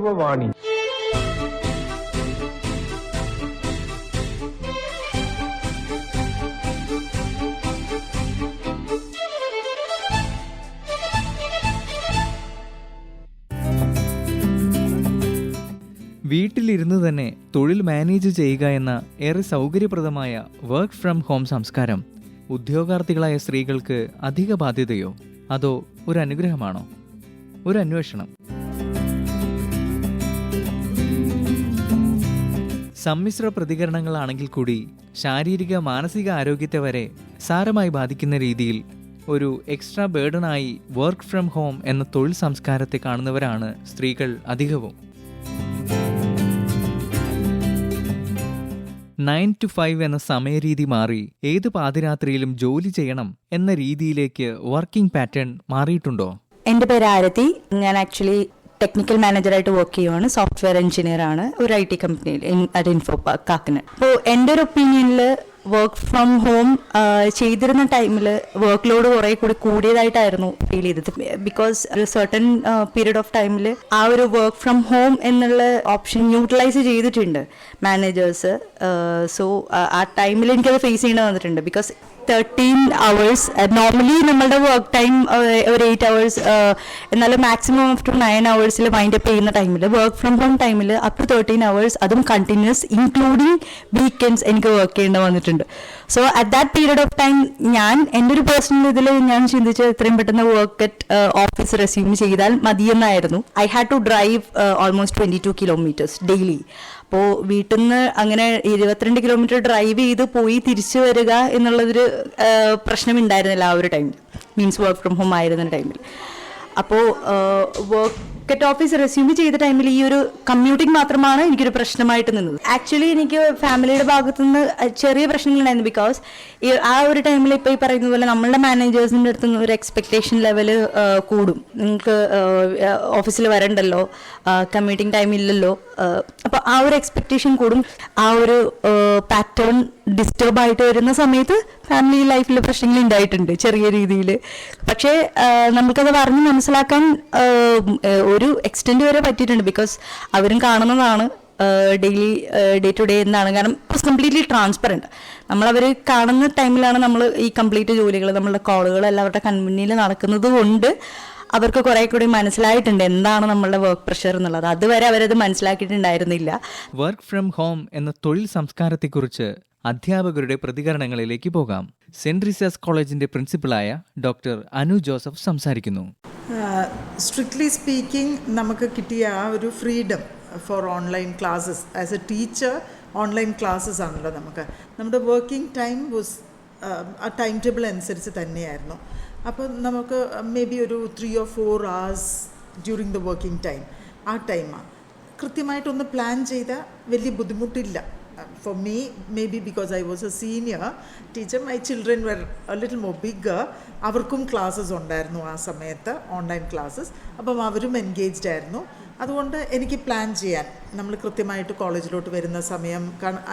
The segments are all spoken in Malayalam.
യുവവാണി വീട്ടിലിരുന്ന് തന്നെ തൊഴിൽ മാനേജ് ചെയ്യുക എന്ന ഏറെ സൗകര്യപ്രദമായ വർക്ക് ഫ്രം ഹോം സംസ്കാരം ഉദ്യോഗാർത്ഥികളായ സ്ത്രീകൾക്ക് അധിക ബാധ്യതയോ അതോ ഒരു അനുഗ്രഹമാണോ? ഒരു അന്വേഷണം. സമ്മിശ്ര പ്രതികരണങ്ങളാണെങ്കിൽ കൂടി ശാരീരിക മാനസിക ആരോഗ്യത്തെ വരെ സാരമായി ബാധിക്കുന്ന രീതിയിൽ ഒരു എക്സ്ട്രാ ബേർഡനായി വർക്ക് ഫ്രം ഹോം എന്ന തൊഴിൽ സംസ്കാരത്തെ കാണുന്നവരാണ് സ്ത്രീകൾ അധികവും. നയൻ ടു ഫൈവ് എന്ന സമയരീതി മാറി ഏത് പാതിരാത്രിയിലും ജോലി ചെയ്യണം എന്ന രീതിയിലേക്ക് വർക്കിംഗ് പാറ്റേൺ മാറിയിട്ടുണ്ടോ? എന്റെ പേര് ആരതി. ഞാൻ ആക്ച്വലി ടെക്നിക്കൽ മാനേജറായിട്ട് വർക്ക് ചെയ്യുവാണ്. സോഫ്റ്റ്വെയർ എഞ്ചിനീയർ ആണ്. ഒരു ഐ ടി കമ്പനിയിൽ അറ്റ് ഇൻഫോ കാക്കിന്. അപ്പോൾ എന്റെ ഒരു ഒപ്പീനിയനിൽ വർക്ക് ഫ്രം ഹോം ചെയ്തിരുന്ന ടൈമിൽ വർക്ക് ലോഡ് കുറെ കൂടി കൂടിയതായിട്ടായിരുന്നു ഫീൽ ചെയ്തത്. ബിക്കോസ് ഒരു സർട്ടൻ പീരീഡ് ഓഫ് ടൈമിൽ ആ ഒരു വർക്ക് ഫ്രം ഹോം എന്നുള്ള ഓപ്ഷൻ യൂട്ടിലൈസ് ചെയ്തിട്ടുണ്ട് മാനേജേഴ്സ് സോ ആ ടൈമിൽ എനിക്കത് ഫേസ് ചെയ്യേണ്ടി വന്നിട്ടുണ്ട്. ബിക്കോസ് തേർട്ടീൻ അവേഴ്സ് നോർമലി നമ്മളുടെ വർക്ക് ടൈം ഒരു എയ്റ്റ് അവേഴ്സ് എന്നാലും മാക്സിമം ആഫ്റ്റർ നയൻ അവേഴ്സിൽ വൈൻഡ് അപ്പ് ചെയ്യുന്ന ടൈമിൽ വർക്ക് ഫ്രം ഹോം ടൈമിൽ അപ് ടു തേർട്ടീൻ അവേഴ്സ് അതും കണ്ടിന്യൂസ് ഇൻക്ലൂഡിങ് വീക്കെൻഡ്സ് എനിക്ക് വർക്ക് ചെയ്യേണ്ടി വന്നിട്ടുണ്ട്. So at that period of time ഞാൻ എന്റെ ഒരു പേഴ്സണൽ ഇതിൽ ഞാൻ ചിന്തിച്ചത് എത്രയും പെട്ടെന്ന് വർക്ക് അറ്റ് ഓഫീസ് റെസ്യൂം ചെയ്താൽ മതിയെന്നായിരുന്നു. I had to drive almost twenty two kilometres daily അപ്പോൾ വീട്ടിൽ നിന്ന് അങ്ങനെ ഇരുപത്തിരണ്ട് കിലോമീറ്റർ ഡ്രൈവ് ചെയ്ത് പോയി തിരിച്ചു വരിക എന്നുള്ളൊരു പ്രശ്നം ഉണ്ടായിരുന്നില്ല ആ ഒരു ടൈമിൽ മീൻസ് വർക്ക് ഫ്രം ഹോം ആയിരുന്ന ടൈമിൽ അപ്പോൾ വർക്ക് അറ്റ് ഓഫീസ് റെസ്യൂം ചെയ്ത ടൈമിൽ ഈ ഒരു കമ്മ്യൂട്ടിംഗ് മാത്രമാണ് എനിക്കൊരു പ്രശ്നമായിട്ട് നിന്നത്. ആക്ച്വലി എനിക്ക് ഫാമിലിയുടെ ഭാഗത്തു നിന്ന് ചെറിയ പ്രശ്നങ്ങളുണ്ടായിരുന്നു ബിക്കോസ് ആ ഒരു ടൈമിൽ ഇപ്പോൾ ഈ പറയുന്ന പോലെ നമ്മളുടെ മാനേജേഴ്സിന്റെ അടുത്ത് നിന്ന് ഒരു എക്സ്പെക്ടേഷൻ ലെവൽ കൂടും. നിങ്ങൾക്ക് ഓഫീസിൽ വരണ്ടല്ലോ കമ്മ്യൂട്ടിംഗ് ടൈം ഇല്ലല്ലോ അപ്പോൾ ആ ഒരു എക്സ്പെക്ടേഷൻ കൂടും. ആ ഒരു പാറ്റേൺ ഡിസ്റ്റർബ് ആയിട്ട് വരുന്ന സമയത്ത് ഫാമിലി ലൈഫിൽ പ്രശ്നങ്ങൾ ഉണ്ടായിട്ടുണ്ട് ചെറിയ രീതിയിൽ പക്ഷേ നമുക്കത് പറഞ്ഞ് മനസ്സിലാക്കാൻ ഒരു എക്സ്റ്റെൻഡ് വരെ പറ്റിയിട്ടുണ്ട്. ബിക്കോസ് അവരും കാണുന്നതാണ് ഡെയിലി ഡേ ടു ഡേ എന്നാണ്. കാരണം ഇറ്റ്സ് കംപ്ലീറ്റ്ലി ട്രാൻസ്പെറന്റ് നമ്മളവർ കാണുന്ന ടൈമിലാണ് നമ്മൾ ഈ കംപ്ലീറ്റ് ജോലികൾ നമ്മളുടെ കോളുകൾ എല്ലാം അവരുടെ കൺമുന്നിൽ നടക്കുന്നത് കൊണ്ട് അവർക്ക് കുറെ കൂടി മനസ്സിലായിട്ടുണ്ട് എന്താണ് നമ്മളുടെ വർക്ക് പ്രഷർ എന്നുള്ളത്. അതുവരെ അവരത് മനസ്സിലാക്കിയിട്ടുണ്ടായിരുന്നില്ല. വർക്ക് ഫ്രം ഹോം എന്ന തൊഴിൽ സംസ്കാരത്തെക്കുറിച്ച് അധ്യാപകരുടെ പ്രതികരണങ്ങളിലേക്ക് പോകാം. സെന്റ് റിസേഴ്സ് കോളേജിന്റെ പ്രിൻസിപ്പളായ ഡോക്ടർ അനു ജോസഫ് സംസാരിക്കുന്നു. സ്ട്രിക്ട്ലി സ്പീക്കിംഗ് നമുക്ക് കിട്ടിയ ആ ഒരു freedom for online classes. As a teacher online classes ആണല്ലോ നമുക്ക്. നമ്മുടെ വർക്കിംഗ് ടൈം വാസ് ആ ടൈം ടേബിൾ അനുസരിച്ച് തന്നെയായിരുന്നു. അപ്പോൾ നമുക്ക് മേ ബി ഒരു three or four hours during the working time ആ ടൈമാണ് കൃത്യമായിട്ടൊന്ന് പ്ലാൻ ചെയ്താൽ വലിയ ബുദ്ധിമുട്ടില്ല. For me, maybe because I was a senior teacher, my children were a little more bigger. അവർക്കും ക്ലാസ്സസ് ഉണ്ടായിരുന്നു ആ സമയത്ത് ഓൺലൈൻ ക്ലാസ്സസ് അപ്പം അവരും എൻഗേജ്ഡ് ആയിരുന്നു. അതുകൊണ്ട് എനിക്ക് പ്ലാൻ ചെയ്യാൻ നമ്മൾ കൃത്യമായിട്ട് കോളേജിലോട്ട് വരുന്ന സമയം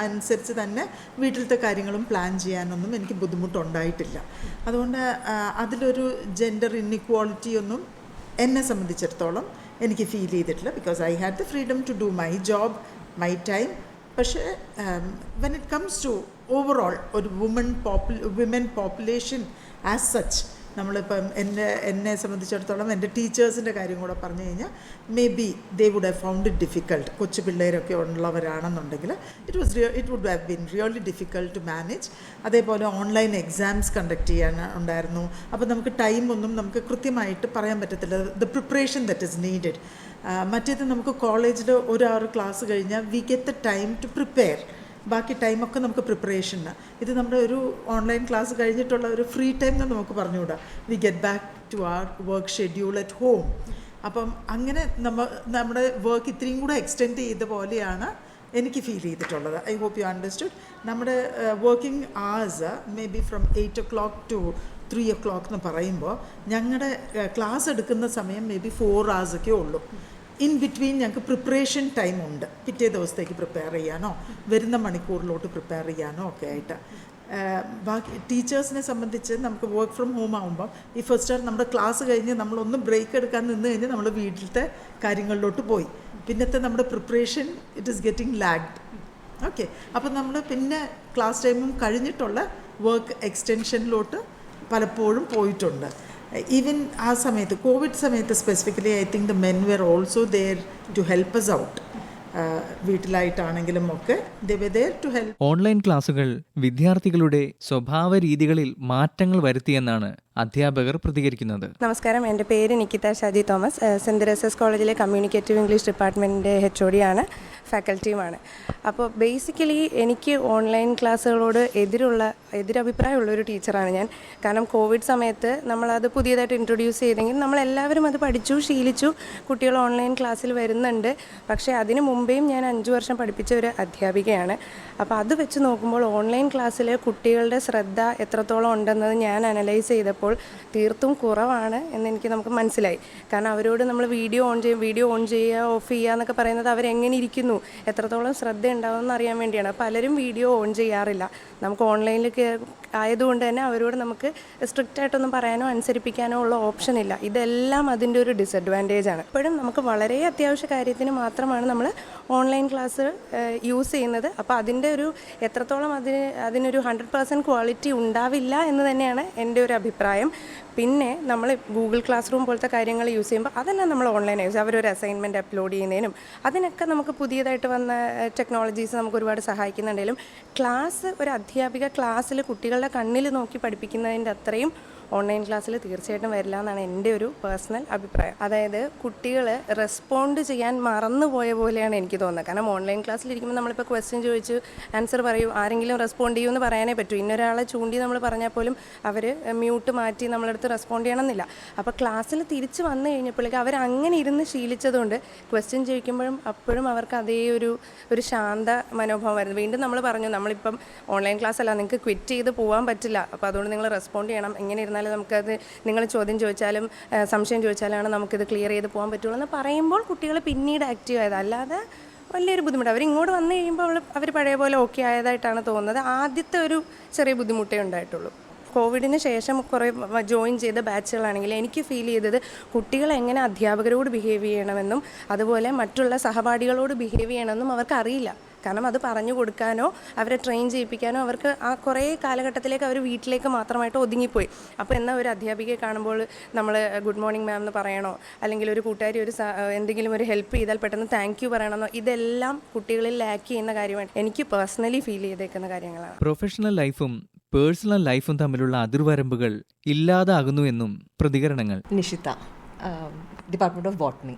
അനുസരിച്ച് തന്നെ വീട്ടിലത്തെ കാര്യങ്ങളും പ്ലാൻ ചെയ്യാനൊന്നും എനിക്ക് ബുദ്ധിമുട്ടുണ്ടായിട്ടില്ല. അതുകൊണ്ട് അതിലൊരു ജെൻഡർ ഇന്നിക്വാളിറ്റി ഒന്നും എന്നെ സംബന്ധിച്ചിടത്തോളം എനിക്ക് ഫീൽ ചെയ്തിട്ടില്ല because I had the freedom to do my job my time പക്ഷേ when it comes to overall ഒരു വുമൺ പോപ്പുല വിമൻ പോപ്പുലേഷൻ ആസ് സച്ച് നമ്മളിപ്പം എന്നെ എന്നെ സംബന്ധിച്ചിടത്തോളം എന്റെ ടീച്ചേഴ്സിന്റെ കാര്യം കൂടെ പറഞ്ഞു കഴിഞ്ഞാൽ maybe they would have found it difficult കൊച്ചു പിള്ളേരൊക്കെ ഉള്ളവരാണെന്നുണ്ടെങ്കിൽ it was it would have been really difficult to manage അതേപോലെ ഓൺലൈൻ എക്സാംസ് കണ്ടക്ട് ചെയ്യാൻ ഉണ്ടായിരുന്നു. അപ്പോൾ നമുക്ക് ടൈമൊന്നും നമുക്ക് കൃത്യമായിട്ട് പറയാൻ പറ്റത്തില്ല. The preparation that is needed മറ്റേത് നമുക്ക് കോളേജിൽ ഒരു ആറ് ക്ലാസ് കഴിഞ്ഞാൽ we get the time to prepare ബാക്കി ടൈമൊക്കെ നമുക്ക് പ്രിപ്പറേഷന് ഇത് നമ്മുടെ ഒരു ഓൺലൈൻ ക്ലാസ് കഴിഞ്ഞിട്ടുള്ള ഒരു ഫ്രീ ടൈം എന്ന് നമുക്ക് പറഞ്ഞുകൂടാ. We get back to our work schedule at home അപ്പം അങ്ങനെ നമ്മ നമ്മുടെ വർക്ക് ഇത്രയും കൂടെ എക്സ്റ്റെൻഡ് ചെയ്ത പോലെയാണ് എനിക്ക് ഫീൽ ചെയ്തിട്ടുള്ളത്. ഐ ഹോപ്പ് യു അണ്ടർസ്റ്റുഡ് നമ്മുടെ working hours maybe from eight o'clock to three o'clock എന്ന് പറയുമ്പോൾ ഞങ്ങളുടെ ക്ലാസ് എടുക്കുന്ന സമയം മേ ബി ഫോർ ഒക്കെ ഉള്ളൂ. ഇൻ ബിറ്റ്വീൻ ഞങ്ങൾക്ക് പ്രിപ്പറേഷൻ ടൈം ഉണ്ട്. പിറ്റേ ദിവസത്തേക്ക് പ്രിപ്പയർ ചെയ്യാനോ വരുന്ന മണിക്കൂറിലോട്ട് പ്രിപ്പയർ ചെയ്യാനോ ഒക്കെ ആയിട്ട്. ബാക്കി ടീച്ചേഴ്സിനെ സംബന്ധിച്ച് നമുക്ക് വർക്ക് ഫ്രം ഹോം ആകുമ്പം ഈ ഫസ്റ്റ് ഇയർ നമ്മുടെ ക്ലാസ് കഴിഞ്ഞ് നമ്മളൊന്ന് ബ്രേക്ക് എടുക്കാൻ നിന്ന് കഴിഞ്ഞ് നമ്മൾ വീട്ടിലത്തെ കാര്യങ്ങളിലോട്ട് പോയി. പിന്നത്തെ നമ്മുടെ preparation it is getting lagged okay അപ്പം നമ്മൾ പിന്നെ ക്ലാസ് ടൈമും കഴിഞ്ഞിട്ടുള്ള വർക്ക് എക്സ്റ്റൻഷനിലോട്ട് പലപ്പോഴും പോയിട്ടുണ്ട്. ഈവൻ ആ സമയത്ത് കോവിഡ് സമയത്ത് specifically I think the men were also there to help us out വീട്ടിലായിട്ടാണെങ്കിലും ഒക്കെ ഓൺലൈൻ ക്ലാസുകൾ വിദ്യാർത്ഥികളുടെ സ്വഭാവ രീതികളിൽ മാറ്റങ്ങൾ വരുത്തിയെന്നാണ് അധ്യാപകർ പ്രതികരിക്കുന്നത്. നമസ്കാരം. എന്റെ പേര് നിക്കിത ഷാജി തോമസ്. സെന്റ് തെരേസസ് കോളേജിലെ കമ്മ്യൂണിക്കേറ്റീവ് ഇംഗ്ലീഷ് ഡിപ്പാർട്ട്മെന്റിന്റെ എച്ച് ഒ ഡിയാണ് ഫാക്കൽറ്റിയുമാണ്. അപ്പോൾ ബേസിക്കലി എനിക്ക് ഓൺലൈൻ ക്ലാസ്സുകളോട് എതിരുള്ള എതിരഭിപ്രായമുള്ള ഒരു ടീച്ചറാണ് ഞാൻ. കാരണം കോവിഡ് സമയത്ത് നമ്മളത് പുതിയതായിട്ട് ഇൻട്രൊഡ്യൂസ് ചെയ്തെങ്കിൽ നമ്മളെല്ലാവരും അത് പഠിച്ചു ശീലിച്ചു. കുട്ടികൾ ഓൺലൈൻ ക്ലാസ്സിൽ വരുന്നുണ്ട്. പക്ഷേ അതിന് മുമ്പേയും ഞാൻ അഞ്ച് വർഷം പഠിപ്പിച്ച ഒരു അധ്യാപികയാണ്. അപ്പോൾ അത് വെച്ച് നോക്കുമ്പോൾ ഓൺലൈൻ ക്ലാസ്സിൽ കുട്ടികളുടെ ശ്രദ്ധ എത്രത്തോളം ഉണ്ടെന്നത് ഞാൻ അനലൈസ് ചെയ്തപ്പോൾ തീർത്തും കുറവാണ് എന്നെനിക്ക് നമുക്ക് മനസ്സിലായി. കാരണം അവരോട് നമ്മൾ വീഡിയോ ഓൺ ചെയ്യും വീഡിയോ ഓൺ ചെയ്യുക ഓഫ് ചെയ്യുക എന്നൊക്കെ പറയുന്നത് അവരെങ്ങനെ ഇരിക്കുന്നു? എത്രത്തോളം ശ്രദ്ധ ഉണ്ടാവുമെന്ന് അറിയാൻ വേണ്ടിയാണ്. പലരും വീഡിയോ ഓൺ ചെയ്യാറില്ല. നമുക്ക് ഓൺലൈനിൽ ആയതുകൊണ്ട് തന്നെ അവരോട് നമുക്ക് സ്ട്രിക്റ്റ് ആയിട്ടൊന്നും പറയാനോ അനുസരിപ്പിക്കാനോ ഉള്ള ഓപ്ഷൻ ഇല്ല. ഇതെല്ലാം അതിന്റെ ഒരു ഡിസഡ്വാന്റേജ് ആണ്. ഇപ്പോഴും നമുക്ക് വളരെ അത്യാവശ്യ കാര്യത്തിന് മാത്രമാണ് നമ്മൾ ഓൺലൈൻ ക്ലാസ് യൂസ് ചെയ്യുന്നത്. അപ്പോൾ അതിന്റെ ഒരു എത്രത്തോളം അതിന് അതിനൊരു ഹൺഡ്രഡ് പേഴ്സന്റ് ക്വാളിറ്റി ഉണ്ടാവില്ല എന്ന് തന്നെയാണ് എന്റെ ഒരു അഭിപ്രായം. പിന്നെ നമ്മൾ ഗൂഗിൾ ക്ലാസ് റൂം പോലത്തെ കാര്യങ്ങൾ യൂസ് ചെയ്യുമ്പോൾ അതെല്ലാം നമ്മൾ ഓൺലൈൻ യൂസ് അവരൊരു അസൈൻമെന്റ് അപ്ലോഡ് ചെയ്യുന്നതിനും അതിനൊക്കെ നമുക്ക് പുതിയതായിട്ട് വന്ന ടെക്നോളജീസ് നമുക്ക് ഒരുപാട് സഹായിക്കുന്നുണ്ടെങ്കിലും ക്ലാസ് ഒരു അധ്യാപിക ക്ലാസ്സിൽ കുട്ടികളുടെ കണ്ണിൽ നോക്കി പഠിപ്പിക്കുന്നതിന്റെ അത്രയും ഓൺലൈൻ ക്ലാസ്സിൽ തീർച്ചയായിട്ടും വരില്ല എന്നാണ് എന്റെ ഒരു പേഴ്സണൽ അഭിപ്രായം. അതായത് കുട്ടികൾ റെസ്പോണ്ട് ചെയ്യാൻ മറന്നുപോയ പോലെയാണ് എനിക്ക് തോന്നുന്നത്. കാരണം ഓൺലൈൻ ക്ലാസ്സിലിരിക്കുമ്പോൾ നമ്മളിപ്പോൾ ക്വസ്റ്റ്യൻ ചോദിച്ചു ആൻസർ പറയൂ ആരെങ്കിലും റെസ്പോണ്ട് ചെയ്യുമെന്ന് പറയാനേ പറ്റൂ. ഇന്നൊരാളെ ചൂണ്ടി നമ്മൾ പറഞ്ഞാൽ പോലും അവർ മ്യൂട്ട് മാറ്റി നമ്മളടുത്ത് റെസ്പോണ്ട് ചെയ്യണമെന്നില്ല. അപ്പോൾ ക്ലാസ്സിൽ തിരിച്ച് വന്നു കഴിഞ്ഞപ്പോഴേക്കും അവർ അങ്ങനെ ഇരുന്ന് ശീലിച്ചതുകൊണ്ട് ക്വസ്റ്റ്യൻ ചോദിക്കുമ്പോഴും അപ്പോഴും അവർക്ക് അതേ ഒരു ഒരു ശാന്ത മനോഭാവം വരുന്നു വീണ്ടും നമ്മൾ പറഞ്ഞു നമ്മളിപ്പം ഓൺലൈൻ ക്ലാസ് അല്ല നിങ്ങൾക്ക് ക്വിറ്റ് ചെയ്ത് പോകാൻ പറ്റില്ല. അപ്പോൾ അതുകൊണ്ട് നിങ്ങൾ റെസ്പോണ്ട് ചെയ്യണം. എങ്ങനെ ഇരുന്നാലും നമുക്കത് നിങ്ങൾ ചോദ്യം ചോദിച്ചാലും സംശയം ചോദിച്ചാലാണ് നമുക്കിത് ക്ലിയർ ചെയ്ത് പോകാൻ പറ്റുള്ളൂ എന്ന് പറയുമ്പോൾ കുട്ടികൾ പിന്നീട് ആക്റ്റീവ് ആയത്. അല്ലാതെ വലിയൊരു ബുദ്ധിമുട്ട്. അവർ ഇങ്ങോട്ട് വന്നു കഴിയുമ്പോൾ അവർ പഴയ പോലെ ഓക്കെ ആയതായിട്ടാണ് തോന്നുന്നത്. ആദ്യത്തെ ഒരു ചെറിയ ബുദ്ധിമുട്ടേ ഉണ്ടായിട്ടുള്ളൂ. കോവിഡിന് ശേഷം കുറേ ജോയിൻ ചെയ്ത ബാച്ചുകളാണെങ്കിൽ എനിക്ക് ഫീൽ ചെയ്തത് കുട്ടികൾ എങ്ങനെ അധ്യാപകരോട് ബിഹേവ് ചെയ്യണമെന്നും അതുപോലെ മറ്റുള്ള സഹപാഠികളോട് ബിഹേവ് ചെയ്യണമെന്നും അവർക്ക് അറിയില്ല. കാരണം അത് പറഞ്ഞു കൊടുക്കാനോ അവരെ ട്രെയിൻ ചെയ്യിപ്പിക്കാനോ അവർക്ക് ആ കുറേ കാലഘട്ടത്തിലേക്ക് അവർ വീട്ടിലേക്ക് മാത്രമായിട്ട് ഒതുങ്ങിപ്പോയി. അപ്പോൾ എന്നാൽ ഒരു അധ്യാപികയെ കാണുമ്പോൾ നമ്മൾ ഗുഡ് മോർണിംഗ് മാം എന്ന് പറയണോ? അല്ലെങ്കിൽ ഒരു കൂട്ടുകാരി ഒരു എന്തെങ്കിലും ഒരു ഹെൽപ്പ് ചെയ്താൽ പെട്ടെന്ന് താങ്ക് യു പറയണമെന്നോ? ഇതെല്ലാം കുട്ടികളിൽ ലാക്ക് ചെയ്യുന്ന കാര്യമാണ് എനിക്ക് പേഴ്സണലി ഫീൽ ചെയ്തേക്കുന്ന കാര്യങ്ങളാണ്. പ്രൊഫഷണൽ ലൈഫും പേഴ്സണൽ ലൈഫും തമ്മിലുള്ള അതിർവരമ്പുകൾ ഇല്ലാതാകുന്നു എന്നും പ്രതികരണങ്ങൾ. നിഷിത ഡിപ്പാർട്ട്മെന്റ് ഓഫ് ബോട്ടണി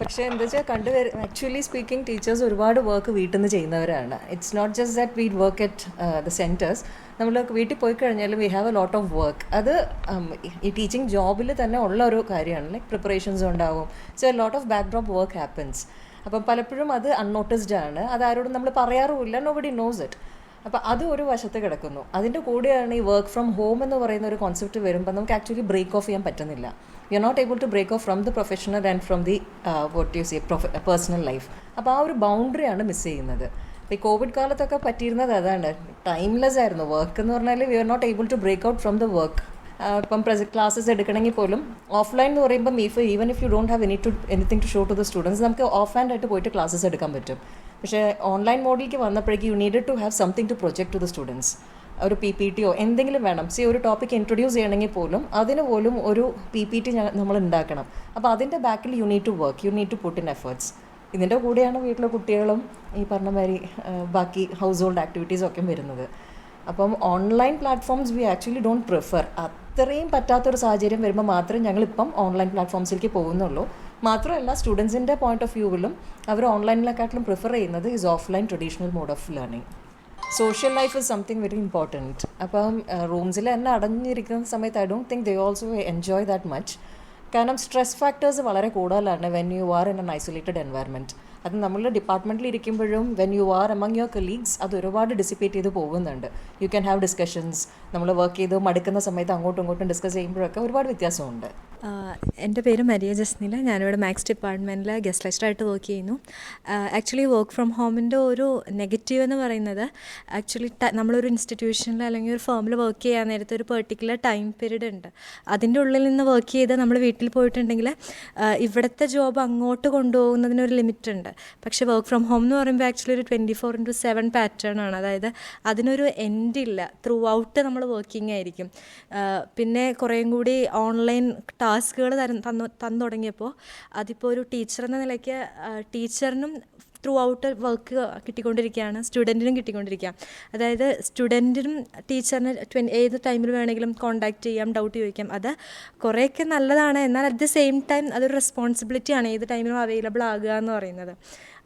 പക്ഷേ എന്താ വെച്ചാൽ കണ്ടുവര ആക്ച്വലി സ്പീക്കിംഗ് ടീച്ചേഴ്സ് ഒരുപാട് വർക്ക് വീട്ടിൽ നിന്ന് ചെയ്യുന്നവരാണ്. It's not just that we work at the centres നമ്മൾ വീട്ടിൽ പോയി കഴിഞ്ഞാൽ we have a lot of work അത് ഈ ടീച്ചിങ് ജോബിൽ തന്നെ ഉള്ള ഒരു കാര്യമാണ്. ലൈക്ക് പ്രിപ്പറേഷൻസ് ഉണ്ടാവും. So lot of backdrop work happens അപ്പം പലപ്പോഴും അത് അൺനോട്ടിസ്ഡ് ആണ്. അത് ആരോടും നമ്മൾ പറയാറുമില്ല. നോ ബഡി നോസ് ഇറ്റ് അപ്പോൾ അത് ഒരു വശത്ത് കിടക്കുന്നു. അതിന്റെ കൂടെയാണ് ഈ വർക്ക് ഫ്രം ഹോം എന്ന് പറയുന്ന ഒരു കോൺസെപ്റ്റ് വരുമ്പോൾ നമുക്ക് ആക്ച്വലി ബ്രേക്ക് ഓഫ് ചെയ്യാൻ പറ്റുന്നില്ല. You not able to break off from the professional and from the what you see personal life അപ്പോൾ ആ ഒരു ബൗണ്ടറിയാണ് മിസ് ചെയ്യുന്നത്. ഈ കോവിഡ് കാലത്തൊക്കെ പറ്റിയിരുന്നത് അതാണ്. ടൈംലെസ് ആയിരുന്നു. വർക്ക് എന്ന് പറഞ്ഞാൽ we are not able to break out from the work ഇപ്പം ക്ലാസ്സസ് എടുക്കണമെങ്കിൽ പോലും ഓഫ്ലൈൻ എന്ന് പറയുമ്പം if even if you don't have any to anything to show to the students നമുക്ക് ഓഫ് ഹാൻഡ് ആയിട്ട് പോയിട്ട് ക്ലാസ്സസ് എടുക്കാൻ പറ്റും. പക്ഷേ ഓൺലൈൻ മോഡിലേക്ക് വന്നപ്പോഴേക്ക് you need to have something to project to the students ഒരു പി പി ടിയോ എന്തെങ്കിലും വേണം. സി ഒരു ടോപ്പിക് ഇൻട്രൊഡ്യൂസ് ചെയ്യണമെങ്കിൽ പോലും അതിന് പോലും ഒരു പി പി ടി നമ്മൾ ഉണ്ടാക്കണം. അപ്പോൾ അതിന്റെ ബാക്കിൽ you need to work you need to put in efforts ഇതിന്റെ കൂടെയാണ് വീട്ടിലെ കുട്ടികളും ഈ പറഞ്ഞ മാതിരി ബാക്കി ഹൗസ് ഹോൾഡ് ആക്ടിവിറ്റീസൊക്കെ വരുന്നത്. അപ്പം online platforms we actually don't prefer അത്രയും പറ്റാത്തൊരു സാഹചര്യം വരുമ്പോൾ മാത്രമേ ഞങ്ങളിപ്പം ഓൺലൈൻ പ്ലാറ്റ്ഫോംസിലേക്ക് പോകുന്നുള്ളൂ. മാത്രമല്ല സ്റ്റുഡൻസിന്റെ പോയിന്റ് ഓഫ് വ്യൂവിലും അവർ ഓൺലൈനിനെക്കാട്ടിലും പ്രിഫർ ചെയ്യുന്നത് is offline traditional mode of learning social life is something very important അപ്പം റൂംസിൽ തന്നെ അടഞ്ഞിരിക്കുന്ന സമയത്ത് I don't think they also enjoy that much കാരണം സ്ട്രെസ് ഫാക്ടേഴ്സ് വളരെ കൂടുതലാണ് when you are in an isolated environment അത് നമ്മളുടെ ഡിപ്പാർട്ട്മെന്റിൽ ഇരിക്കുമ്പോഴും when you are among your colleagues അത് ഒരുപാട് ഡിസിപ്പേറ്റ് ചെയ്ത് പോകുന്നുണ്ട്. യു ക്യാൻ ഹാവ് ഡിസ്കഷൻസ് നമ്മൾ വർക്ക് ചെയ്ത് മടുക്കുന്ന സമയത്ത് അങ്ങോട്ടും ഇങ്ങോട്ടും ഡിസ്കസ് ചെയ്യുമ്പോഴൊക്കെ ഒരുപാട് വ്യത്യാസമുണ്ട്. എന്റെ പേര് മരിയ ജസ്നില. ഞാനിവിടെ മാത്സ് ഡിപ്പാർട്ട്മെന്റിൽ ഗസ്റ്റ് ലെക്ചറായിട്ട് വർക്ക് ചെയ്യുന്നു. ആക്ച്വലി വർക്ക് ഫ്രം ഹോമിന്റെ ഒരു നെഗറ്റീവ് എന്ന് പറയുന്നത് ആക്ച്വലി നമ്മളൊരു ഇൻസ്റ്റിറ്റ്യൂഷനിൽ അല്ലെങ്കിൽ ഒരു ഫേമിൽ വർക്ക് ചെയ്യാൻ നേരത്തെ ഒരു പെർട്ടിക്കുലർ ടൈം പീരീഡ് ഉണ്ട്. അതിന്റെ ഉള്ളിൽ നിന്ന് വർക്ക് ചെയ്ത് നമ്മൾ വീട്ടിൽ പോയിട്ടുണ്ടെങ്കിൽ ഇവിടുത്തെ ജോബ് അങ്ങോട്ട് കൊണ്ടുപോകുന്നതിനൊരു ലിമിറ്റ് ഉണ്ട്. പക്ഷേ വർക്ക് ഫ്രം ഹോം എന്ന് പറയുമ്പോൾ ആക്ച്വലി ഒരു twenty four into seven pattern ആണ്. അതായത് അതിനൊരു എൻഡ് ഇല്ല. ത്രൂ ഔട്ട് നമ്മൾ വർക്കിംഗ് ആയിരിക്കും പിന്നെ കുറേയും കൂടി ഓൺലൈൻ ടാസ്കുകൾ തന്നു തന്നു തുടങ്ങിയപ്പോൾ അതിപ്പോൾ ഒരു ടീച്ചർ എന്ന നിലയ്ക്ക് ടീച്ചറിനും ത്രൂ ഔട്ട് വർക്ക് കിട്ടിക്കൊണ്ടിരിക്കുകയാണ് സ്റ്റുഡന്റിനും കിട്ടിക്കൊണ്ടിരിക്കുക അതായത് സ്റ്റുഡന്റിനും ടീച്ചറിന് ട്വൻ ഏത് ടൈമിൽ വേണമെങ്കിലും കോൺടാക്റ്റ് ചെയ്യാം ഡൗട്ട് ചോദിക്കാം. അത് കുറേയൊക്കെ നല്ലതാണ്. എന്നാൽ അറ്റ് ദ സെയിം ടൈം അതൊരു റെസ്പോൺസിബിലിറ്റിയാണ് ഏത് ടൈമിലും അവൈലബിൾ ആകുക എന്ന് പറയുന്നത്.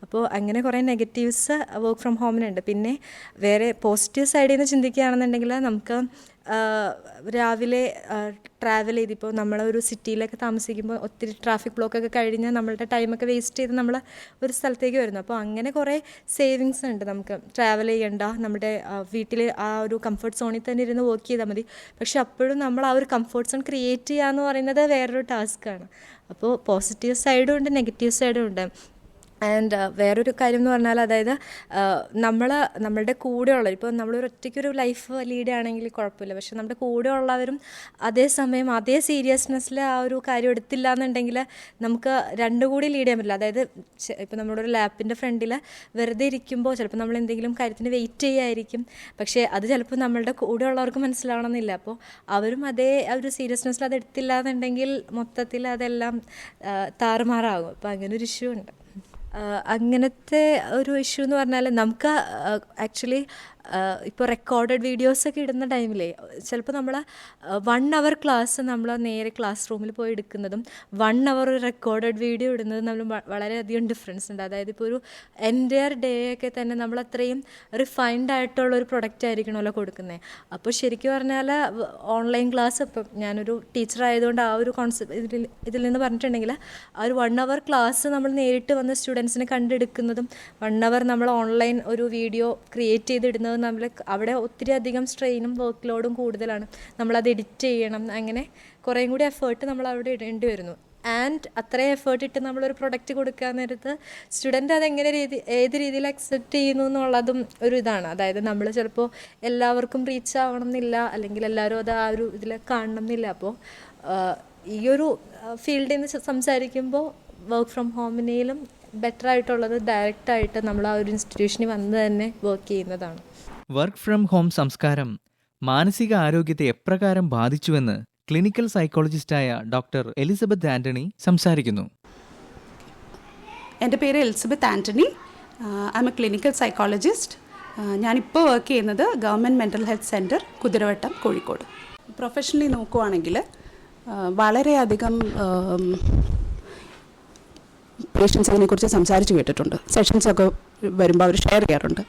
അപ്പോൾ അങ്ങനെ കുറേ നെഗറ്റീവ്സ് വർക്ക് ഫ്രം ഹോമിനുണ്ട് പിന്നെ വേറെ പോസിറ്റീവ് സൈഡിൽ നിന്ന് ചിന്തിക്കുകയാണെന്നുണ്ടെങ്കിൽ നമുക്ക് രാവിലെ ട്രാവൽ ചെയ്തിപ്പോൾ നമ്മളൊരു സിറ്റിയിലൊക്കെ താമസിക്കുമ്പോൾ ഒത്തിരി ട്രാഫിക് ബ്ലോക്കൊക്കെ കഴിഞ്ഞ് നമ്മളുടെ ടൈമൊക്കെ വേസ്റ്റ് ചെയ്ത് നമ്മൾ ഒരു സ്ഥലത്തേക്ക് വരുന്നു. അപ്പോൾ അങ്ങനെ കുറേ സേവിങ്സ് ഉണ്ട് നമുക്ക്. ട്രാവൽ ചെയ്യണ്ട നമ്മുടെ വീട്ടിൽ ആ ഒരു കംഫർട്ട് സോണിൽ തന്നെ ഇരുന്ന് വർക്ക് ചെയ്താൽ മതി. പക്ഷെ അപ്പോഴും നമ്മൾ ആ ഒരു കംഫർട്ട് സോൺ ക്രിയേറ്റ് ചെയ്യുക എന്ന് പറയുന്നത് വേറൊരു ടാസ്ക്കാണ് അപ്പോൾ പോസിറ്റീവ് സൈഡും ഉണ്ട് നെഗറ്റീവ് സൈഡും ഉണ്ട്. ആൻഡ് വേറൊരു കാര്യം എന്ന് പറഞ്ഞാൽ അതായത് നമ്മൾ നമ്മളുടെ കൂടെയുള്ള ഇപ്പോൾ നമ്മളൊരു ഒറ്റയ്ക്കൊരു ലൈഫ് ലീഡ് ആണെങ്കിൽ കുഴപ്പമില്ല. പക്ഷെ നമ്മുടെ കൂടെ ഉള്ളവരും അതേസമയം അതേ സീരിയസ്നെസ്സിൽ ആ ഒരു കാര്യം എടുത്തില്ല എന്നുണ്ടെങ്കിൽ നമുക്ക് രണ്ടും കൂടി ലീഡ് ചെയ്യാൻ പറ്റില്ല. അതായത് ഇപ്പോൾ നമ്മളൊരു ലാപ്പിന്റെ ഫ്രണ്ടിൽ വെറുതെ ഇരിക്കുമ്പോൾ ചിലപ്പോൾ നമ്മൾ എന്തെങ്കിലും കാര്യത്തിന് വെയിറ്റ് ചെയ്യായിരിക്കും. പക്ഷേ അത് ചിലപ്പോൾ നമ്മളുടെ കൂടെ ഉള്ളവർക്ക് മനസ്സിലാവണമെന്നില്ല. അപ്പോൾ അവരും അതേ ആ ഒരു സീരിയസ്നെസ്സിൽ അത് എടുത്തില്ല എന്നുണ്ടെങ്കിൽ മൊത്തത്തിൽ അതെല്ലാം താറുമാറാകും. അപ്പോൾ അങ്ങനെ ഒരു ഇഷ്യൂ ഉണ്ട്. അങ്ങനത്തെ ഒരു ഇഷ്യൂ എന്ന് പറഞ്ഞാൽ നമുക്ക് ആക്ച്വലി ഇപ്പോൾ റെക്കോർഡഡ് വീഡിയോസൊക്കെ ഇടുന്ന ടൈമിലേ ചിലപ്പോൾ നമ്മൾ വൺ അവർ ക്ലാസ് നമ്മൾ നേരെ ക്ലാസ് റൂമിൽ പോയി എടുക്കുന്നതും വൺ അവർ ഒരു റെക്കോർഡഡ് വീഡിയോ ഇടുന്നതും നമ്മൾ വളരെയധികം ഡിഫറൻസ് ഉണ്ട്. അതായത് ഇപ്പോൾ ഒരു എന്റയർ ഡേ ഒക്കെ തന്നെ നമ്മൾ അത്രയും റിഫൈൻഡ് ആയിട്ടുള്ള ഒരു പ്രൊഡക്റ്റ് ആയിരിക്കണമല്ലോ കൊടുക്കുന്നത് അപ്പോൾ ശരിക്കും പറഞ്ഞാൽ ഓൺലൈൻ ക്ലാസ് ഇപ്പം ഞാനൊരു ടീച്ചർ ആയതുകൊണ്ട് ആ ഒരു കോൺസെപ്റ്റ് ഇതിൽ ഇതിൽ നിന്ന് പറഞ്ഞിട്ടുണ്ടെങ്കിൽ ആ ഒരു വൺ അവർ ക്ലാസ് നമ്മൾ നേരിട്ട് വന്ന് സ്റ്റുഡൻസിനെ കണ്ടെടുക്കുന്നതും വൺ അവർ നമ്മൾ ഓൺലൈൻ ഒരു വീഡിയോ ക്രിയേറ്റ് ചെയ്തിടുന്നതും നമ്മൾ അവിടെ ഒത്തിരി അധികം സ്ട്രെയിനും വർക്ക് ലോഡും കൂടുതലാണ്. നമ്മളത് എഡിറ്റ് ചെയ്യണം. അങ്ങനെ കുറേയും കൂടി എഫേർട്ട് നമ്മൾ അവിടെ ഇടേണ്ടി വരുന്നു. ആൻഡ് അത്രയും എഫേർട്ട് ഇട്ട് നമ്മളൊരു പ്രൊഡക്റ്റ് കൊടുക്കാൻ നേരത്ത് സ്റ്റുഡന്റ് അതെങ്ങനെ രീതി ഏത് രീതിയിൽ അക്സെപ്റ്റ് ചെയ്യുന്നു എന്നുള്ളതും ഒരു ഇതാണ്. അതായത് നമ്മൾ ചിലപ്പോൾ എല്ലാവർക്കും റീച്ച് ആവണം എന്നില്ല അല്ലെങ്കിൽ എല്ലാവരും അത് ആ ഒരു ഇതിൽ കാണണം എന്നില്ല അപ്പോൾ ഈ ഒരു ഫീൽഡിൽ നിന്ന് സംസാരിക്കുമ്പോൾ വർക്ക് ഫ്രം ഹോമിനേലും ബെറ്റർ ആയിട്ടുള്ളത് ഡയറക്റ്റായിട്ട് നമ്മൾ ആ ഒരു ഇൻസ്റ്റിറ്റ്യൂഷനിൽ വന്ന് തന്നെ വർക്ക് ചെയ്യുന്നതാണ്. വർക്ക് ഫ്രം ഹോം സംസ്കാരം മാനസിക ആരോഗ്യത്തെ എപ്രകാരം ബാധിച്ചുവെന്ന് ക്ലിനിക്കൽ സൈക്കോളജിസ്റ്റായ ഡോക്ടർ എലിസബത്ത് ആന്റണി സംസാരിക്കുന്നു. എന്റെ പേര് Elizabeth Antony. I am a clinical psychologist ഞാനിപ്പോൾ വർക്ക് ചെയ്യുന്നത് government mental health centre Kuthiravattam Kozhikode. Professionally നോക്കുവാണെങ്കിൽ വളരെയധികം പേഷ്യൻസ് ഇതിനെക്കുറിച്ച് സംസാരിച്ച് കേട്ടിട്ടുണ്ട്. സെഷൻസൊക്കെ വരുമ്പോൾ അവർ ഷെയർ ചെയ്യാറുണ്ട്.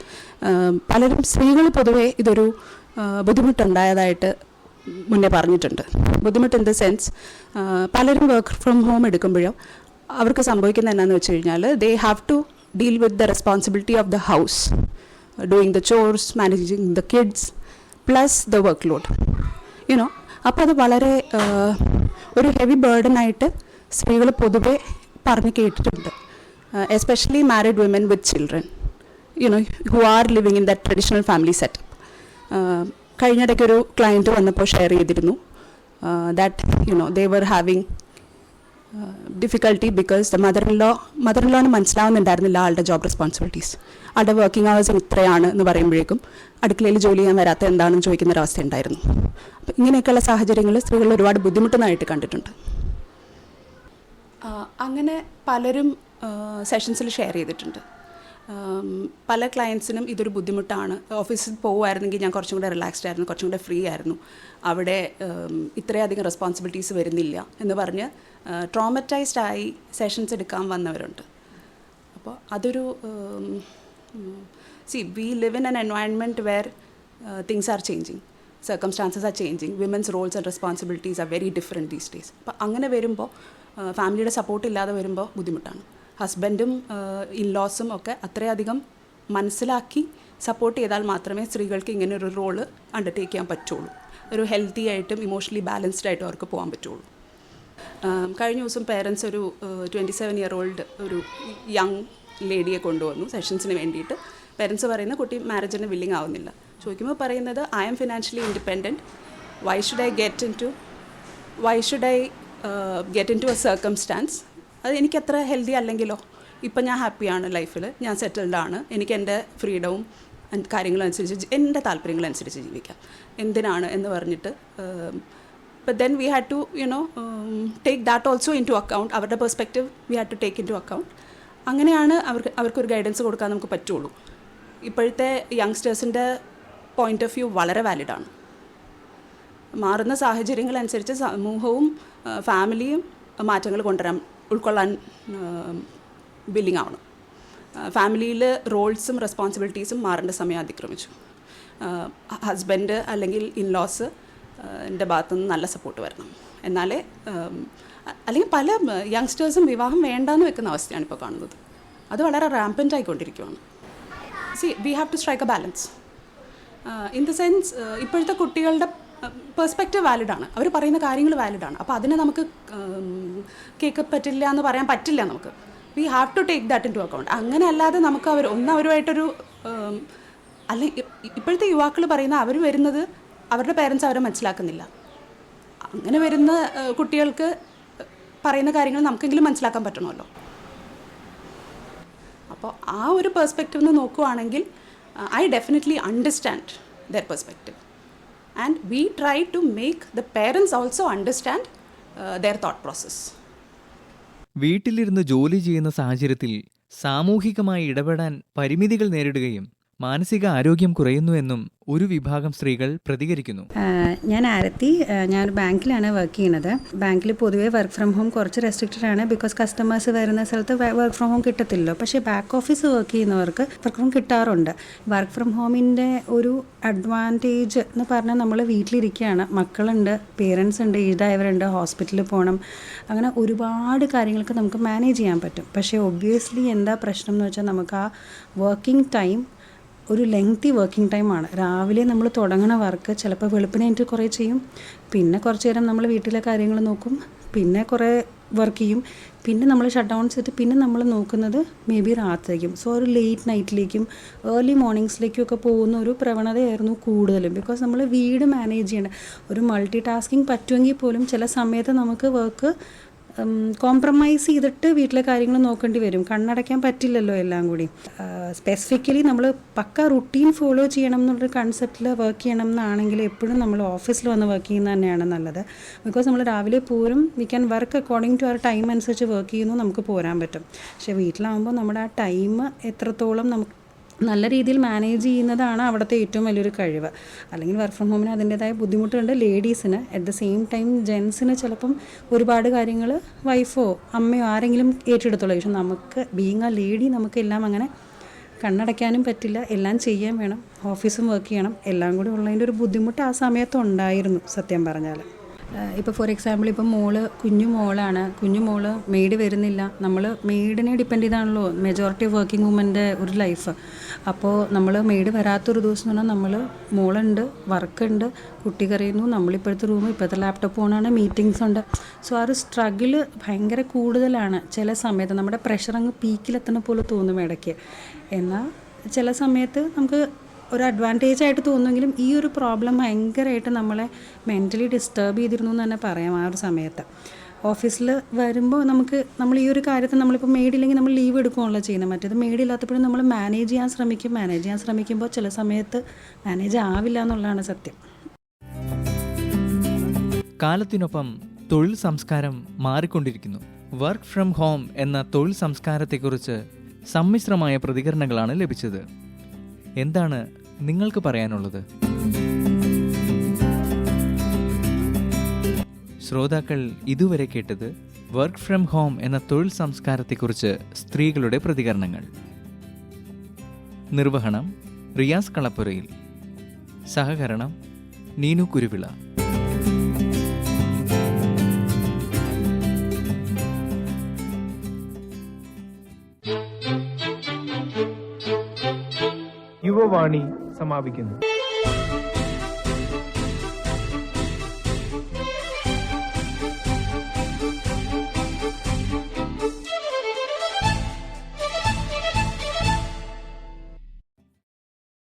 പലരും സ്ത്രീകൾ പൊതുവേ ഇതൊരു ബുദ്ധിമുട്ടുണ്ടായതായിട്ട് മുന്നേ പറഞ്ഞിട്ടുണ്ട്. ബുദ്ധിമുട്ട് ഇൻ ദ സെൻസ് പലരും വർക്ക് ഫ്രം ഹോം എടുക്കുമ്പോഴും അവർക്ക് സംഭവിക്കുന്നത് എന്നാന്ന് വെച്ച് കഴിഞ്ഞാൽ they have to deal with the responsibility of the house doing the chores managing the kids plus the work load you know അപ്പോൾ അത് വളരെ ഒരു ഹെവി ബേർഡനായിട്ട് സ്ത്രീകൾ പൊതുവെ പറഞ്ഞ് കേട്ടിട്ടുണ്ട്. Especially married women with children you know who are living in the traditional family setup കഴിഞ്ഞിടയ്ക്ക് ഒരു ക്ലയന്റ് വന്നപ്പോൾ ഷെയർ ചെയ്തിരുന്നു. That you know they were having difficulty because the mother law mother ലോന് മനസ്സിലാവുന്നുണ്ടായിരുന്നില്ല ആളുടെ ജോബ് റെസ്പോൺസിബിലിറ്റീസ് ആളുടെ വർക്കിംഗ് അവേഴ്സ് ഇത്രയാണ് എന്ന് പറയുമ്പോഴേക്കും അടുക്കളയിൽ ജോലി ചെയ്യാൻ വരാത്ത എന്താണെന്ന് ചോദിക്കുന്ന അവസ്ഥ ഉണ്ടായിരുന്നു അപ്പം ഇങ്ങനെയൊക്കെയുള്ള സാഹചര്യങ്ങളിൽ സ്ത്രീകൾ ഒരുപാട് ബുദ്ധിമുട്ടുന്നതായിട്ട് കണ്ടിട്ടുണ്ട്. അങ്ങനെ പലരും സെഷൻസിൽ ഷെയർ ചെയ്തിട്ടുണ്ട്. പല ക്ലയൻസിനും ഇതൊരു ബുദ്ധിമുട്ടാണ്. ഓഫീസിൽ പോകുമായിരുന്നെങ്കിൽ ഞാൻ കുറച്ചും കൂടെ റിലാക്സ്ഡ് ആയിരുന്നു കുറച്ചും കൂടെ ഫ്രീ ആയിരുന്നു. അവിടെ ഇത്രയധികം റെസ്പോൺസിബിലിറ്റീസ് വരുന്നില്ല എന്ന് പറഞ്ഞ് ട്രോമറ്റൈസ്ഡ് ആയി സെഷൻസ് എടുക്കാൻ വന്നവരുണ്ട്. അപ്പോൾ അതൊരു see we live in an environment where things are changing circumstances are changing women's roles and responsibilities are very different these days അപ്പോൾ അങ്ങനെ വരുമ്പോൾ ഫാമിലിയുടെ സപ്പോർട്ട് ഇല്ലാതെ വരുമ്പോൾ ബുദ്ധിമുട്ടാണ്. ഹസ്ബൻഡും ഇൻലോസും ഒക്കെ അത്രയധികം മനസ്സിലാക്കി സപ്പോർട്ട് ചെയ്താൽ മാത്രമേ സ്ത്രീകൾക്ക് ഇങ്ങനെ ഒരു റോൾ അണ്ടർടേക്ക് ചെയ്യാൻ പറ്റുള്ളൂ. ഒരു ഹെൽത്തി ആയിട്ടും ഇമോഷണലി ബാലൻസ്ഡ് ആയിട്ടും അവർക്ക് പോകാൻ പറ്റുള്ളൂ. കഴിഞ്ഞ ദിവസം പേരൻസ് ഒരു ട്വന്റി സെവൻ ഇയർ ഓൾഡ് ഒരു യങ് ലേഡിയെ കൊണ്ടുവന്നു സെഷൻസിന് വേണ്ടിയിട്ട്. പേരൻസ് പറയുന്ന കുട്ടി മാരേജിന് വില്ലിങ് ആവുന്നില്ല. ചോദിക്കുമ്പോൾ പറയുന്നത് I am financially independent why should I get into why should I get into a circumstance അത് എനിക്ക് അത്ര ഹെൽത്തി അല്ലെങ്കിലോ ഇപ്പം ഞാൻ ഹാപ്പിയാണ് ലൈഫിൽ ഞാൻ സെറ്റിൽഡ് ആണ്. എനിക്ക് എന്റെ ഫ്രീഡവും കാര്യങ്ങളും അനുസരിച്ച് ജി- എന്റെ താല്പര്യങ്ങളനുസരിച്ച് ജീവിക്കാം. എന്തിനാണ് എന്ന് പറഞ്ഞിട്ട് but then we had to you know take that also into account അവരുടെ perspective we had to take into account അങ്ങനെയാണ് അവർക്ക് അവർക്കൊരു ഗൈഡൻസ് കൊടുക്കാൻ നമുക്ക് പറ്റുള്ളൂ. ഇപ്പോഴത്തെ യങ്സ്റ്റേഴ്സിന്റെ പോയിന്റ് ഓഫ് വ്യൂ വളരെ വാലിഡാണ് മാറുന്ന സാഹചര്യങ്ങളനുസരിച്ച് സമൂഹവും ഫാമിലിയും മാറ്റങ്ങൾ കൊണ്ടുവരാൻ ഉൾക്കൊള്ളാൻ ബില്ലിംഗ് ആവണം. ഫാമിലിയിൽ റോൾസും റെസ്പോൺസിബിലിറ്റീസും മാറേണ്ട സമയം അതിക്രമിച്ചു. ഹസ്ബൻഡ് അല്ലെങ്കിൽ ഇൻലോസ് എന്റെ ഭാഗത്തുനിന്ന് നല്ല സപ്പോർട്ട് വരണം. എന്നാലേ അല്ലെങ്കിൽ പല യങ്സ്റ്റേഴ്സും വിവാഹം വേണ്ടാന്ന് വെക്കുന്ന അവസ്ഥയാണ് ഇപ്പോൾ കാണുന്നത്. അത് വളരെ റാമ്പന്റ് ആയിക്കൊണ്ടിരിക്കുകയാണ് see we have to strike a balance in the sense ഇപ്പോഴത്തെ കുട്ടികളുടെ പെർസ്പെക്റ്റീവ് വാലിഡാണ് അവർ പറയുന്ന കാര്യങ്ങൾ വാലിഡാണ് അപ്പോൾ അതിനെ നമുക്ക് കേൾക്ക പറ്റില്ല എന്ന് പറയാൻ പറ്റില്ല നമുക്ക്. We have to take that into account അങ്ങനെ അല്ലാതെ നമുക്ക് അവർ ഒന്ന് അവരുമായിട്ടൊരു അല്ലെ ഇപ്പോഴത്തെ യുവാക്കൾ പറയുന്ന അവർ വരുന്നത് അവരുടെ പേരൻസ് അവരെ മനസ്സിലാക്കുന്നില്ല. അങ്ങനെ വരുന്ന കുട്ടികൾക്ക് പറയുന്ന കാര്യങ്ങൾ നമുക്കെങ്കിലും മനസ്സിലാക്കാൻ പറ്റണമല്ലോ. അപ്പോൾ ആ ഒരു പെർസ്പെക്റ്റീവ് നിന്ന് നോക്കുവാണെങ്കിൽ I definitely understand their perspective and we try to make the parents also understand their thought process വീട്ടിലിരുന്ന് ജോലി ചെയ്യുന്ന സാഹചര്യത്തിൽ സാമൂഹികമായി ഇടപെടാൻ പരിമിതികൾ നേരിടുകയും മാനസിക ആരോഗ്യം കുറയുന്നു എന്നും ഒരു വിഭാഗം സ്ത്രീകൾ പ്രതികരിക്കുന്നു. ഞാൻ ആരത്തി ഞാൻ ബാങ്കിലാണ് വർക്ക് ചെയ്യുന്നത്. ബാങ്കിൽ പൊതുവേ വർക്ക് ഫ്രം ഹോം കുറച്ച് റെസ്ട്രിക്റ്റഡ് ആണ് ബിക്കോസ് കസ്റ്റമേഴ്സ് വരുന്ന സ്ഥലത്ത് വർക്ക് ഫ്രം ഹോം കിട്ടത്തില്ലല്ലോ. പക്ഷേ ബാക്ക് ഓഫീസ് വർക്ക് ചെയ്യുന്നവർക്ക് വർക്ക് ഫ്രം കിട്ടാറുണ്ട്. വർക്ക് ഫ്രം ഹോമിന്റെ ഒരു അഡ്വാന്റേജ് എന്ന് പറഞ്ഞാൽ നമ്മൾ വീട്ടിലിരിക്കുകയാണ്. മക്കളുണ്ട് പേരൻസ് ഉണ്ട് ഏജായവരുണ്ട് ഹോസ്പിറ്റലിൽ പോകണം. അങ്ങനെ ഒരുപാട് കാര്യങ്ങൾക്ക് നമുക്ക് മാനേജ് ചെയ്യാൻ പറ്റും. പക്ഷേ ഒബ്വിയസ്ലി എന്താ പ്രശ്നം എന്ന് വെച്ചാൽ നമുക്ക് ആ വർക്കിംഗ് ടൈം ഒരു ലെങ്തി വർക്കിംഗ് ടൈമാണ് രാവിലെ നമ്മൾ തുടങ്ങണ വർക്ക് ചിലപ്പോൾ വെളുപ്പിനായിട്ട് കുറേ ചെയ്യും. പിന്നെ കുറച്ച് നേരം നമ്മൾ വീട്ടിലെ കാര്യങ്ങൾ നോക്കും. പിന്നെ കുറേ വർക്ക് ചെയ്യും. പിന്നെ നമ്മൾ ഷട്ട് ഡൗൺ ചെയ്തിട്ട് പിന്നെ നമ്മൾ നോക്കുന്നത് മേ ബി രാത്രിക്കും സോ ഒരു ലേറ്റ് നൈറ്റിലേക്കും ഏർലി മോർണിംഗ്സിലേക്കും ഒക്കെ പോകുന്ന ഒരു പ്രവണതയായിരുന്നു കൂടുതലും. ബിക്കോസ് നമ്മൾ വീട് മാനേജ് ചെയ്യേണ്ട. ഒരു മൾട്ടി ടാസ്കിങ് പറ്റുമെങ്കിൽ പോലും ചില സമയത്ത് നമുക്ക് വർക്ക് കോംപ്രമൈസ് ചെയ്തിട്ട് വീട്ടിലെ കാര്യങ്ങൾ നോക്കേണ്ടി വരും. കണ്ണടയ്ക്കാൻ പറ്റില്ലല്ലോ എല്ലാം കൂടി. സ്പെസിഫിക്കലി നമ്മൾ പക്ക റുട്ടീൻ ഫോളോ ചെയ്യണം എന്നുള്ളൊരു കൺസെപ്റ്റിൽ വർക്ക് ചെയ്യണം എന്നാണെങ്കിൽ എപ്പോഴും നമ്മൾ ഓഫീസിൽ വന്ന് വർക്ക് ചെയ്യുന്നത് തന്നെയാണ് നല്ലത്. ബിക്കോസ് നമ്മൾ രാവിലെ പോരും we can work according to our time അനുസരിച്ച് വർക്ക് ചെയ്യുന്നു നമുക്ക് പോരാൻ പറ്റും. പക്ഷേ വീട്ടിലാവുമ്പോൾ നമ്മുടെ ആ ടൈം എത്രത്തോളം നമുക്ക് നല്ല രീതിയിൽ മാനേജ് ചെയ്യുന്നതാണ് അവിടുത്തെ ഏറ്റവും വലിയൊരു കഴിവ്. അല്ലെങ്കിൽ വർക്ക് ഫ്രം ഹോമിന് അതിന്റെതായ ബുദ്ധിമുട്ടുണ്ട്. ലേഡീസിന് അറ്റ് ദ സെയിം ടൈം ജെൻസിന് ചിലപ്പം ഒരുപാട് കാര്യങ്ങൾ വൈഫോ അമ്മയോ ആരെങ്കിലും ഏറ്റെടുത്തോളൂ. പക്ഷെ നമുക്ക് ബീങ് ആ ലേഡി നമുക്കെല്ലാം അങ്ങനെ കണ്ണടയ്ക്കാനും പറ്റില്ല. എല്ലാം ചെയ്യാൻ വേണം. ഓഫീസും വർക്ക് ചെയ്യണം. എല്ലാം കൂടി ഉള്ളതിന്റെ ഒരു ബുദ്ധിമുട്ട് ആ സമയത്ത് ഉണ്ടായിരുന്നു സത്യം പറഞ്ഞാൽ ഇപ്പോൾ ഫോർ എക്സാമ്പിൾ ഇപ്പം മോൾ കുഞ്ഞു മോളാണ്. കുഞ്ഞു മോൾ മെയ്ഡ് വരുന്നില്ല. നമ്മൾ മെയ്ഡിനെ ഡിപ്പെൻഡ് ചെയ്താണല്ലോ മെജോറിറ്റി വർക്കിംഗ് വുമന്റെ ഒരു ലൈഫ് അപ്പോൾ നമ്മൾ മെയ്ഡ് വരാത്തൊരു ദിവസം എന്ന് പറഞ്ഞാൽ നമ്മൾ മോളുണ്ട് വർക്കുണ്ട് കുട്ടി കറിയുന്നു നമ്മളിപ്പോഴത്തെ റൂം ഇപ്പോഴത്തെ ലാപ്ടോപ്പ് ഓണാണ് മീറ്റിങ്സ് ഉണ്ട്. സോ ആ ഒരു സ്ട്രഗിൾ ഭയങ്കര കൂടുതലാണ് ചില സമയത്ത്. നമ്മുടെ പ്രഷർ അങ്ങ് പീക്കിലെത്തുന്ന പോലെ തോന്നും ഇടയ്ക്ക്. എന്നാൽ ചില സമയത്ത് നമുക്ക് ഒരു അഡ്വാന്റേജ് ആയിട്ട് തോന്നുമെങ്കിലും ഈ ഒരു പ്രോബ്ലം ഭയങ്കരമായിട്ട് നമ്മളെ മെന്റലി ഡിസ്റ്റർബ് ചെയ്തിരുന്നു എന്ന് തന്നെ പറയാം ആ ഒരു സമയത്ത്. ഓഫീസിൽ വരുമ്പോൾ നമുക്ക് നമ്മൾ ഈ ഒരു കാര്യത്തിൽ നമ്മളിപ്പോൾ മെയ്ഡില്ലെങ്കിൽ നമ്മൾ ലീവ് എടുക്കുകയാണല്ലോ ചെയ്യുന്നത്. മറ്റേത് മെയ്ഡില്ലാത്തപ്പോഴും നമ്മൾ മാനേജ് ചെയ്യാൻ ശ്രമിക്കും. മാനേജ് ചെയ്യാൻ ശ്രമിക്കുമ്പോൾ ചില സമയത്ത് മാനേജ് ആവില്ല എന്നുള്ളതാണ് സത്യം. കാലത്തിനൊപ്പം തൊഴിൽ സംസ്കാരം മാറിക്കൊണ്ടിരിക്കുന്നു. വർക്ക് ഫ്രം ഹോം എന്ന തൊഴിൽ സംസ്കാരത്തെക്കുറിച്ച് സമ്മിശ്രമായ പ്രതികരണങ്ങളാണ് ലഭിച്ചത്. എന്താണ് നിങ്ങൾക്ക് പറയാനുള്ളത്? ശ്രോതാക്കൾ ഇതുവരെ കേട്ടത് വർക്ക് ഫ്രം ഹോം എന്ന തൊഴിൽ സംസ്കാരത്തെക്കുറിച്ച് സ്ത്രീകളുടെ പ്രതികരണങ്ങൾ. നിർവഹണം റിയാസ് കളപ്പുരയിൽ. സഹകരണം നീനു കുരുവിള. യുവവാണി സമാപിക്കുന്നു.